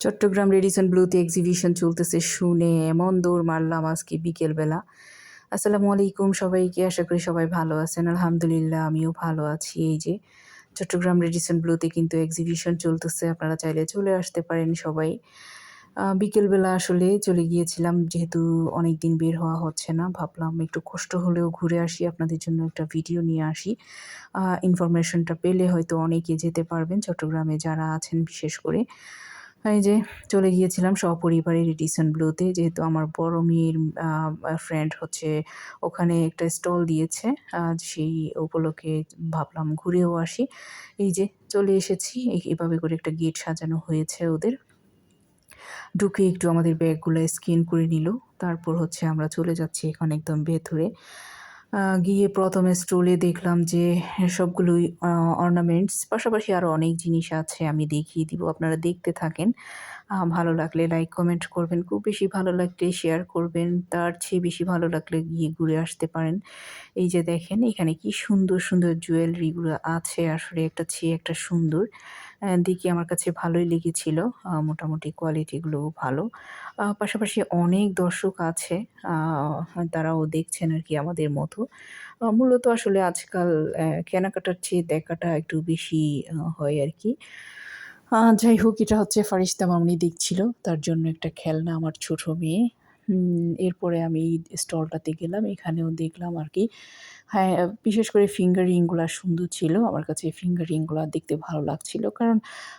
Chittagong Radisson ব্লুতে exhibition চলতেছে, শুনে এমন দৌড় মারলাম আজকে বিকেলবেলা। আসসালামু আলাইকুম সবাইকে, আশা করি সবাই ভালো আছেন। আলহামদুলিল্লাহ, আমিও ভালো আছি। এই যে, চট্টগ্রাম রেডিসন ব্লুতে কিন্তু এক্সিবিশন চলতেছে, আপনারা চাইলে চলে আসতে পারেন সবাই। বিকেলবেলা আসলে চলে গিয়েছিলাম, যেহেতু অনেক দিন বের হওয়া হচ্ছে না, ভাবলাম একটু কষ্ট হলেও ঘুরে আসি, আপনাদের জন্য একটা ভিডিও নিয়ে আসি। ইনফরমেশনটা পেলে হয়তো অনেকে যেতে পারবেন, চট্টগ্রামে যারা আছেন বিশেষ করে। এই যে চলে গিয়েছিলাম সপরিবারে রেডিসন ব্লুতে যেহেতু আমার বড় মেয়ের ফ্রেন্ড হচ্ছে, ওখানে একটা স্টল দিয়েছে সেই উপলক্ষে ভাবলাম ঘুরেও আসি। এই যে চলে এসেছি এভাবে করে একটা গেট সাজানো হয়েছে ওদের। ঢুকে একটু আমাদের ব্যাগগুলো স্ক্যান করে নিল, তারপর হচ্ছে আমরা চলে যাচ্ছি এখন একদম ভেতরে। গিয়ে প্রথমে স্টলে দেখলাম যে সবগুলোই অর্নামেন্টস পাশাপাশি আরও অনেক জিনিস আছে আমি দেখিয়ে দিব, আপনারা দেখতে থাকেন। ভালো লাগলে লাইক কমেন্ট করবেন, খুব বেশি ভালো লাগলে শেয়ার করবেন, তার চেয়ে বেশি ভালো লাগলে গিয়ে ঘুরে আসতে পারেন। এই যে দেখেন, এখানে কি সুন্দর সুন্দর জুয়েলারিগুলো আছে। আসলে একটা চেয়ে একটা সুন্দর। দেখে আমার কাছে ভালোই লেগেছিল। মোটামুটি কোয়ালিটিগুলোও ভালো। পাশাপাশি অনেক দর্শক আছে। তারাও দেখছেন আর কি আমাদের মতো। মূলত আসলে আজকাল কেনাকাটার চেয়ে দেখাটা একটু বেশি হয় আর কি। যাই হোক, এটা হচ্ছে ফারিস্তা মামনি দেখছিল। তার জন্য একটা খেলনা আমার ছোট মেয়ে। এরপরে আমি এই স্টলটাতে গেলাম। এখানেও দেখলাম আর কি হ্যাঁ বিশেষ করে ফিঙ্গার রিংগুলো সুন্দর ছিল। আমার কাছে ফিঙ্গার রিংগুলো দেখতে ভালো লাগছিল। কারণ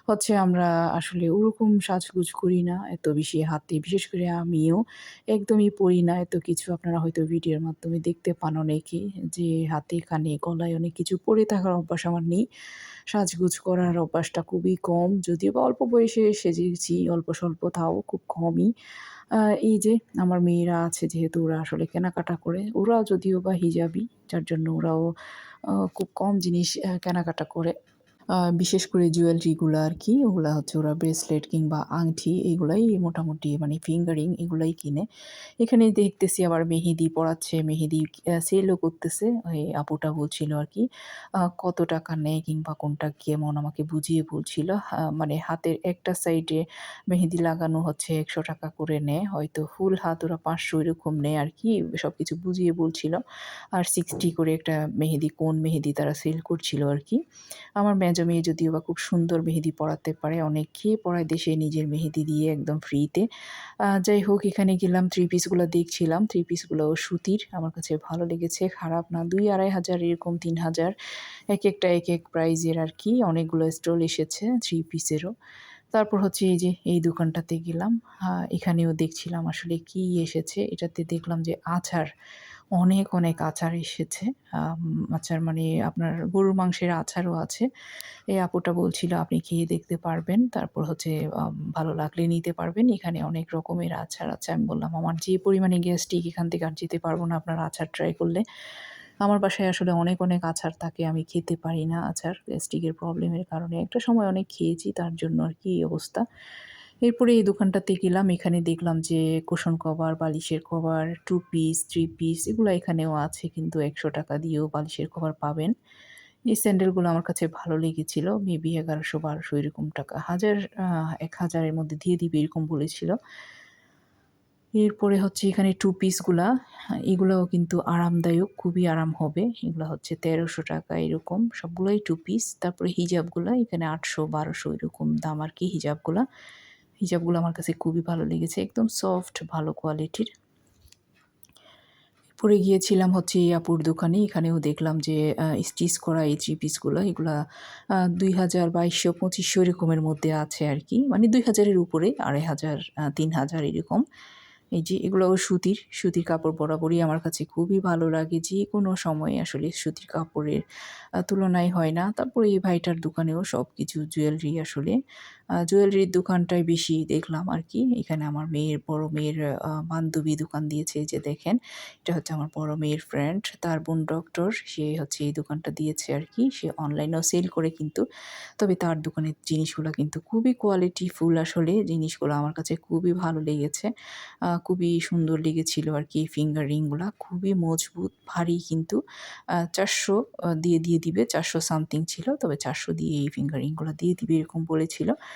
হচ্ছে আমরা আসলে ওরকম সাজগুজ করি না, এত বেশি হাতে। বিশেষ করে আমিও একদমই পরি না। এত কিছু আপনারা হয়তো ভিডিওর মাধ্যমে দেখতে পান অনেকে, যে হাতে, কানে, গলায় অনেক কিছু পরে থাকার অভ্যাস আমার নেই। সাজগুজ করার অভ্যাসটা খুবই কম। যদিও বা অল্প বয়সে সেজেছি, অল্প স্বল্প, তাও খুব কমই। এই যে আমার মেয়েরা আছে যেহেতু ওরা আসলে কেনাকাটা করে, ওরাও যদিও বা হিজাবি, যার জন্য ওরাও খুব কম জিনিস কেনাকাটা করে। বিশেষ করে জুয়েলারিগুলো আর কি ওগুলো হচ্ছে ওরা ব্রেসলেট কিংবা আংটি এগুলাই মোটামুটি মানে ফিঙ্গারিং এগুলাই কিনে। এখানে দেখতেছি আবার মেহেদি পড়াচ্ছে মেহেদি সেলও করতেছে, ওই আপুটা বলছিল আর কি কত টাকা নেয় কিংবা কোনটা কেমন আমাকে বুঝিয়ে বলছিল। মানে হাতের একটা সাইডে মেহেদি লাগানো হচ্ছে, একশো টাকা করে নেয়, হয়তো ফুল হাত ওরা পাঁচশো এরকম নেয় আর কি সব কিছু বুঝিয়ে বলছিল। আর সিক্সটি করে একটা মেহেদি, কোন মেহেদি তারা সেল করছিল আর কি আমার মেয়ে যদিও বা খুব সুন্দর মেহেদি পড়াতে পারে অনেককেই পড়ায় দেশে নিজের মেহেদি দিয়ে একদম ফ্রিতে যাই হোক, এখানে গেলাম থ্রি পিসগুলো দেখছিলাম থ্রি পিসগুলো সুতির, আমার কাছে ভালো লেগেছে, খারাপ না, দুই আড়াই হাজার, এরকম তিন হাজার, এক একটা, এক এক প্রাইজের আর কি, অনেকগুলো স্টল এসেছে থ্রি পিসেরও তারপর হচ্ছে এই যে, এই দোকানটাতে গেলাম এখানেও দেখছিলাম আসলে কি এসেছে, এটাতে দেখলাম যে আচার অনেক অনেক আচার এসেছে। আচার মানে আপনার গরুর মাংসের আচারও আছে। এই আপুটা বলছিল, আপনি খেয়ে দেখতে পারবেন। তারপর হচ্ছে ভালো লাগলে নিতে পারবেন। এখানে অনেক রকমের আচার আছে। আমি বললাম, আমার যে পরিমাণে গ্যাস্ট্রিক, এখান থেকে আর যেতে পারব না আপনার আচার ট্রাই করলে। আমার বাসায় আসলে অনেক অনেক আচার থাকে, আমি খেতে পারি না আচার। গ্যাস্ট্রিকের প্রবলেমের কারণে একটা সময় অনেক খেয়েছি, তার জন্য আর কি অবস্থা। এরপরে এই দোকানটাতে গেলাম, এখানে দেখলাম যে কুশন কভার, বালিশের cover two piece three piece এগুলো এখানেও আছে, কিন্তু একশো টাকা দিয়েও বালিশের কভার পাবেন। এই স্যান্ডেলগুলো আমার কাছে ভালো লেগেছিল মেবি এগারোশো, বারোশো এরকম টাকা, হাজার এক হাজারের মধ্যে দিয়ে দিবে এরকম বলেছিল। এরপরে হচ্ছে এখানে টু পিসগুলা এগুলাও কিন্তু আরামদায়ক, খুবই আরাম হবে, এগুলো হচ্ছে তেরোশো টাকা এরকম, সবগুলোই টু পিস তারপরে হিজাবগুলো, এখানে আটশো, বারোশো এরকম দাম আর কি হিজাবগুলা। হিজাবগুলো আমার কাছে খুবই ভালো লেগেছে, একদম সফট ভালো কোয়ালিটির পরে গিয়েছিলাম হচ্ছে আপুর দোকানে, এখানেও দেখলাম যে স্টিচ করা এই থ্রি পিসগুলো এগুলা দুই হাজার বাইশশো, পঁচিশশো এরকমের মধ্যে আছে আর কি। মানে দুই হাজারের উপরে, আড়াই হাজার তিন হাজার এরকম। এই যে এগুলোও সুতির সুতির কাপড় বরাবরই আমার কাছে খুবই ভালো লাগে, যে কোনো সময়ে আসলে সুতির কাপড়ের তুলনায় হয় না। তারপরে এই ভাইটার দোকানেও সব কিছু জুয়েলারি আসলে জুয়েলারির দোকানটাই বেশি দেখলাম আর কি। এখানে আমার মেয়ের, বড় মেয়ের বান্ধবী দোকান দিয়েছে যে দেখেন, এটা হচ্ছে আমার বড় মেয়ের ফ্রেন্ড তার বোন ডক্টর সে হচ্ছে এই দোকানটা দিয়েছে আর কি। সে অনলাইনেও সেল করে কিন্তু, তবে তার দোকানের জিনিসগুলো কিন্তু খুবই কোয়ালিটি ফুল আসলে, জিনিসগুলো আমার কাছে খুবই ভালো লেগেছে। খুবই সুন্দর লেগেছিল আর কি ফিঙ্গার রিংগুলো খুবই মজবুত, ভারী কিন্তু। চারশো দিয়ে দিয়ে দিবে, চারশো সামথিং ছিল, তবে চারশো দিয়ে এই ফিঙ্গার রিংগুলো দিয়ে দিবে এরকম বলেছিল।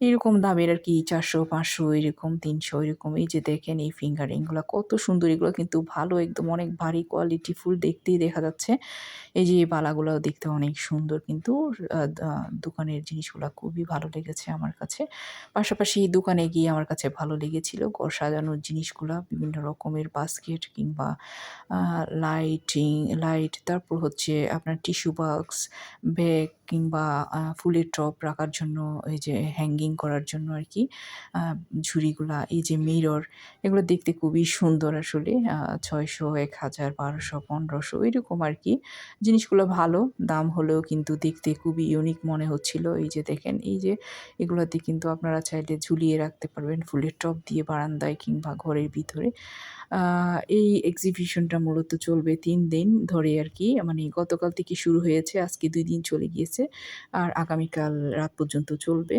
এরকম দামের আর কি চারশো, পাঁচশো, এরকম, তিনশো, এরকম, এই যে দেখেন এই ফিঙ্গারিংগুলো কত সুন্দর, এগুলো কিন্তু ভালো, একদম অনেক ভারী কোয়ালিটি ফুল দেখতেই দেখা যাচ্ছে। এই যে বালাগুলো দেখতে অনেক সুন্দর কিন্তু দোকানের জিনিসগুলো খুবই ভালো লেগেছে আমার কাছে। পাশাপাশি এই দোকানে গিয়ে আমার কাছে ভালো লেগেছিল ঘর সাজানোর জিনিসগুলো, বিভিন্ন রকমের বাস্কেট কিংবা লাইটিং লাইট তারপর হচ্ছে আপনার টিস্যু বক্স ব্যাগ কিংবা ফুলের টপ রাখার জন্য এই যে হ্যাঙ্গিং করার জন্য আর কি ঝুড়িগুলা, এই যে মিরর এগুলো দেখতে খুবই সুন্দর আসলে। ছয়শো, এক হাজার, বারোশো, পনেরোশো, এরকম আর কি জিনিসগুলো ভালো, দাম হলেও কিন্তু দেখতে খুবই ইউনিক মনে হচ্ছিল। এই যে দেখেন, এই যে এগুলোতে কিন্তু আপনারা চাইলে ঝুলিয়ে রাখতে পারবেন ফুলের টপ দিয়ে বারান্দায় কিংবা ঘরের ভিতরে। এই এক্সিবিশনটা মূলত চলবে তিন দিন ধরে আর কি মানে গতকাল থেকে শুরু হয়েছে, আজকে দুই দিন চলে গিয়েছে। আর আগামীকাল রাত পর্যন্ত চলবে।